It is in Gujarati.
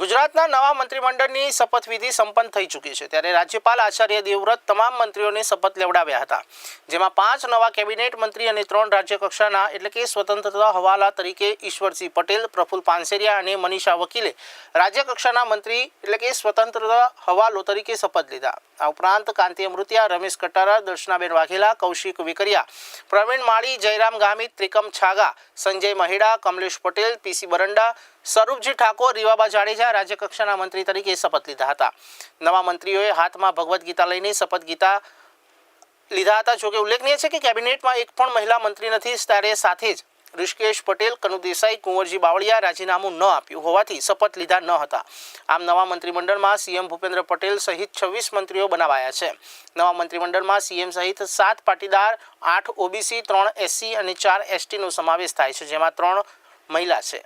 ગુજરાતના નવા મંત્રીમંડળની શપથવિધિ સંપન્ન થઈ ચૂકી છે. ત્યારે રાજ્યપાલ આચાર્ય દેવવ્રત તમામ મંત્રીઓને શપથ લેવડાવ્યા હતા. જેમાં પાંચ નવા કેબિનેટ મંત્રી અને ત્રણ રાજ્ય કક્ષાના એટલે કે સ્વતંત્રતા હવાલા તરીકે ઈશ્વરસિંહ પટેલ, પ્રફુલ પાનસેરિયા અને મનીષા વકીલે રાજ્યકક્ષાના મંત્રી એટલે કે સ્વતંત્રતા હવાલો તરીકે શપથ લીધા. આ ઉપરાંત કાંતિ અમૃતિયા, રમેશ કટારા, દર્શનાબેન વાઘેલા, કૌશિક વિકરિયા, પ્રવીણ માળી, જયરામ ગામિત, ત્રિકમ છાગા, સંજય મહેડા, કમલેશ પટેલ પીસી બરંડા સ્વરૂપજી ઠાકોર રીવાબા જાડેજા રાજ્યકક્ષાના મંત્રી તરીકે શપથ લીધા હતા. નવા મંત્રીઓએ હાથમાં ભગવદ્ ગીતા લઈને શપથ ગીતા લીધા હતા. જોકે ઉલ્લેખનીય છે કે કેબિનેટમાં એક પણ મહિલા મંત્રી નથી, ત્યારે સાથે જ ઋષિકેશ પટેલ, કનુ દેસાઈ, કુંવરજી બાવળિયા રાજીનામું ન આપ્યું હોવાથી શપથ લીધા ન હતા. આમ નવા મંત્રીમંડળમાં સીએમ ભૂપેન્દ્ર પટેલ સહિત છવ્વીસ મંત્રીઓ બનાવાયા છે. નવા મંત્રીમંડળમાં સીએમ સહિત સાત પાટીદાર, આઠ ઓબીસી, ત્રણ એસસી અને ચાર એસટીનો સમાવેશ થાય છે, જેમાં ત્રણ મહિલા છે.